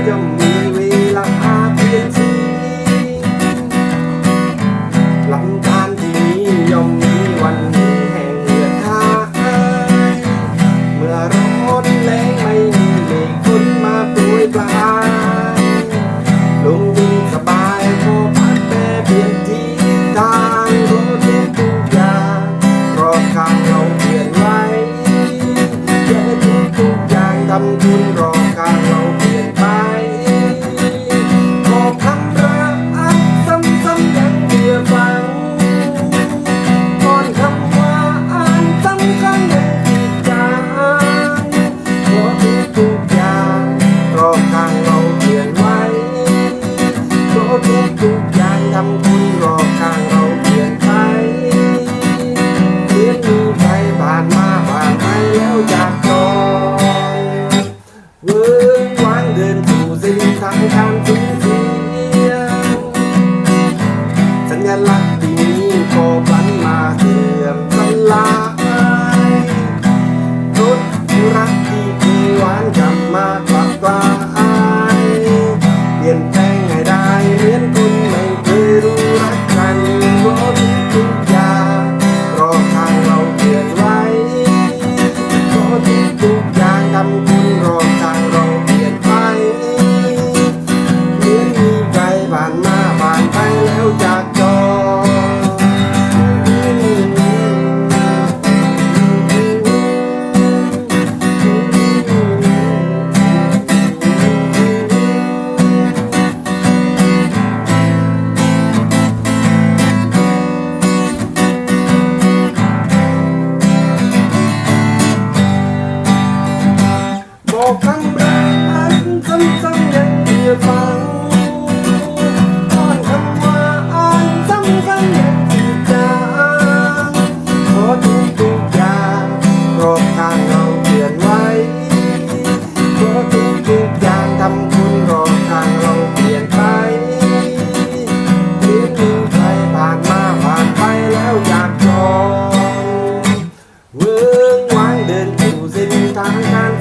Dòng ได้เอกคำรักซ้ำๆยังเดือฟังอ้อนคำว่าอ่านซ้ำกันยังจืดจางขอทุกทุกอย่างรอบทางเราเปลี่ยนไว้ขอทุกทุกอย่างทำคุณรอบทางเราเปลี่ยนไปหรือมีใครผ่านมาผ่านไปแล้วอยากจองเวิ้งว้างเดินสู่เส้นทางการ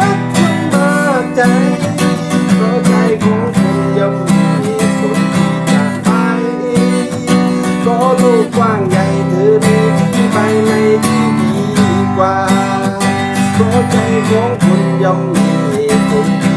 รักคนมากใจ เพราะใจของคนย่อมมีคนที่จากไปก็โลกกว้างใหญ่เธอมีที่ไปในที่ดีกว่าเพราะใจของคนย่อมมีคน